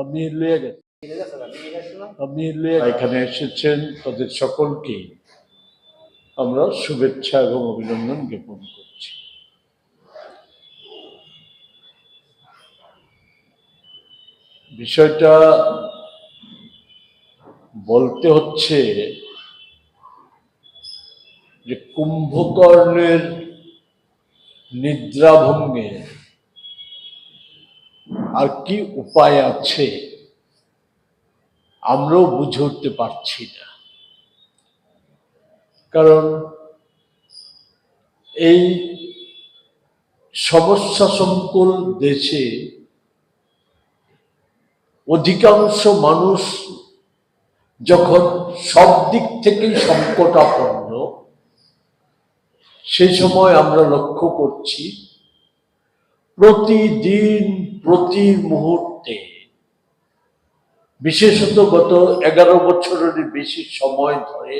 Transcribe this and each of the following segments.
আপনি লয়ে গেছেন। আপনি এখানে এসেছেন তাদের সকলকেই আমরা শুভেচ্ছা এবং অভিনন্দন জ্ঞাপন করছি। বিষয়টা বলতে হচ্ছে যে কুম্ভকর্ণের নিদ্রাভঙ্গে আর কি উপায় আছে? আমরাও বুঝে উঠতে পারছি না। কারণ এই সমস্যা সংকুল দেশে অধিকাংশ মানুষ যখন সব দিক থেকেই সংকটাপন্ন, সেই সময় আমরা লক্ষ্য করছি প্রতিদিন, প্রতি মুহূর্তে। বিশেষত গত এগারো বছরের বেশি সময় ধরে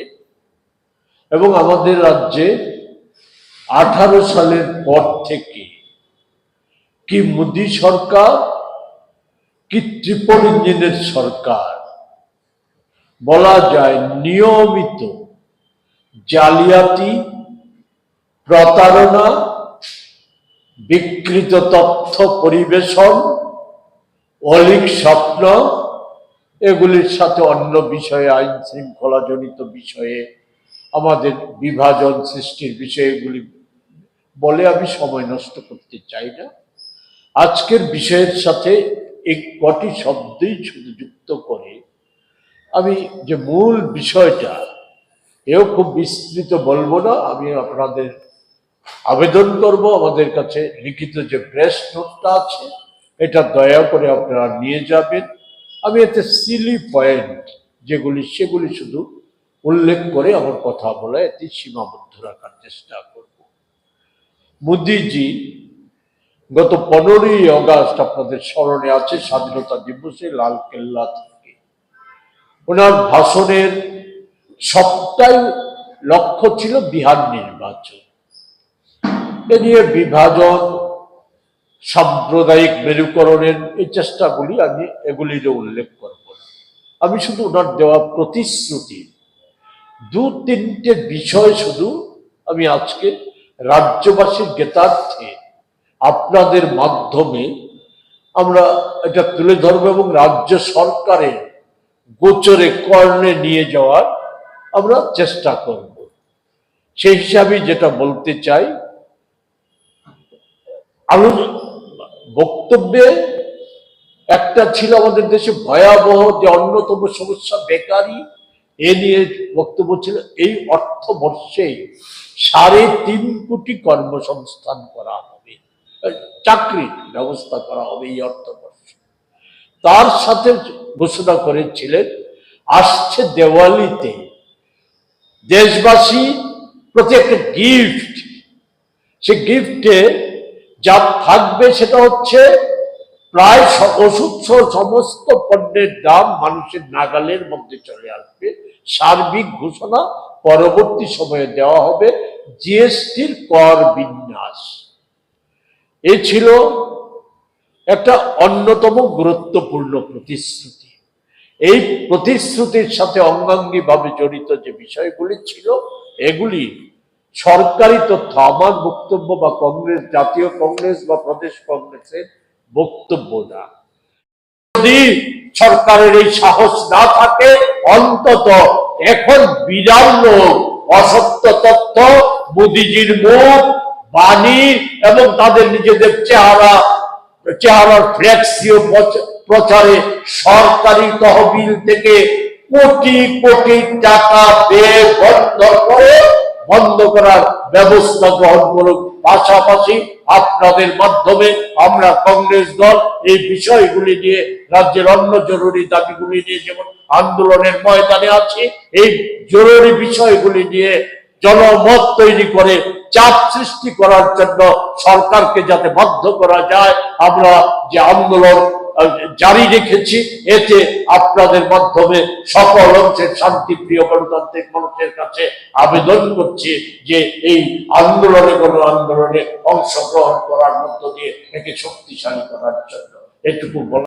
এবং আমাদের রাজ্যে আঠারো সালের পর থেকে কি মোদি সরকার, কি ট্রিপল ইঞ্জিনের সরকার, বলা যায় নিয়মিত জালিয়াতি, প্রতারণা বিকৃত তথ্য পরিবেশন, অলিক স্বপ্ন, এগুলির সাথে অন্য বিষয়ে আইন শৃঙ্খলা জনিত বিষয়ে, আমাদের বিভাজন সৃষ্টির বিষয়গুলি বলে আমি সময় নষ্ট করতে চাই না। আজকের বিষয়ের সাথে এই কটি শব্দই শুধু যুক্ত করে আমি যে মূল বিষয়টা, এও খুব বিস্তৃত বলব না, আমি আপনাদের আবেদন করব, আমাদের কাছে লিখিত যে প্রেস নোটটা আছে, এটা দয়া করে আপনারা নিয়ে যাবেন। আমি এতে সিলি পয়েন্ট যেগুলি, সেগুলি শুধু উল্লেখ করে আমার কথা বলে এতে সীমাবদ্ধ রাখার চেষ্টা করব। মোদিজি, গত পনেরোই অগাস্ট আপনাদের স্মরণে আছে স্বাধীনতা দিবসে লাল কেল্লা থেকে। ওনার ভাষণের সবটাই লক্ষ্য ছিল বিহার নির্বাচন। এ নিয়ে বিভাজন, সাম্প্রদায়িক মেরুকরণের এই চেষ্টাগুলি আমি এগুলিরও উল্লেখ করব আমি শুধু ওনার দেওয়া প্রতিশ্রুতি। দু তিনটে বিষয় শুধু আমি আজকে রাজ্যবাসীর জ্ঞাতার্থে আপনাদের মাধ্যমে আমরা এটা তুলে ধরবো এবং রাজ্য সরকারের গোচরে কর্ণে নিয়ে যাওয়ার আমরা চেষ্টা করব। সেই হিসাবে যেটা বলতে চাই আলো বক্তব্যে একটা ছিল আমাদের দেশে ভয়াবহ যে অন্যতম সমস্যা বেকারি, এ নিয়ে বক্তব্য ছিল, এই অর্থ অর্থবর্ষে সাড়ে তিন কোটি কর্মসংস্থান করা হবে চাকরির ব্যবস্থা করা হবে এই অর্থবর্ষে তার সাথে ঘোষণা করেছিলেন, আসছে দেওয়ালিতে দেশবাসী প্রতি একটা গিফট সে গিফটে যা থাকবে সেটা হচ্ছে প্রায় ওষুধ সমস্ত পণ্যের দাম মানুষের নাগালের মধ্যে চলে আসবে। সার্বিক ঘোষণা পরবর্তী সময়ে দেওয়া হবে। জিএসটির কর বিন্যাস। এ ছিল একটা অন্যতম গুরুত্বপূর্ণ প্রতিশ্রুতি। এই প্রতিশ্রুতির সাথে অঙ্গাঙ্গিভাবে জড়িত যে বিষয়গুলি ছিল, এগুলি সরকারি তথ্য, আমার বক্তব্য বা কংগ্রেস, জাতীয় কংগ্রেস বা প্রদেশ কংগ্রেসের বক্তব্য না। যদি সরকারের এই সাহস না থাকে, অন্তত এখন বিরাম অসত্য তথ্য মোদিজির মুখ, বাণী এবং তাদের নিজেদের চেহারা, চেহারার ফ্লেক্সিও প্রচারে সরকারি তহবিল থেকে কোটি কোটি টাকা ব্যয় বন্ধ করে বন্ধ করার ব্যবস্থা গ্রহণ করুক পাশাপাশি আপনাদের মাধ্যমে আমরা কংগ্রেস দল এই বিষয়গুলি নিয়ে রাজ্যের অন্য জরুরি দাবিগুলি নিয়ে যেমন আন্দোলনের ময়দানে আছে, এই জরুরি বিষয়গুলি নিয়ে জনমত তৈরি করে চাপ সৃষ্টি করার জন্য সরকারকে যাতে বাধ্য করা যায়, আমরা যে আন্দোলন জারি রেখেছি। এতে আপনাদের মাধ্যমে সকল অংশের শান্তিপ্রিয় গণতান্ত্রিক মানুষের কাছে আবেদন করছি যে এই আন্দোলনে গণ আন্দোলনে অংশগ্রহণ করার মধ্য দিয়ে একে শক্তিশালী করার জন্য। এটুকু বলা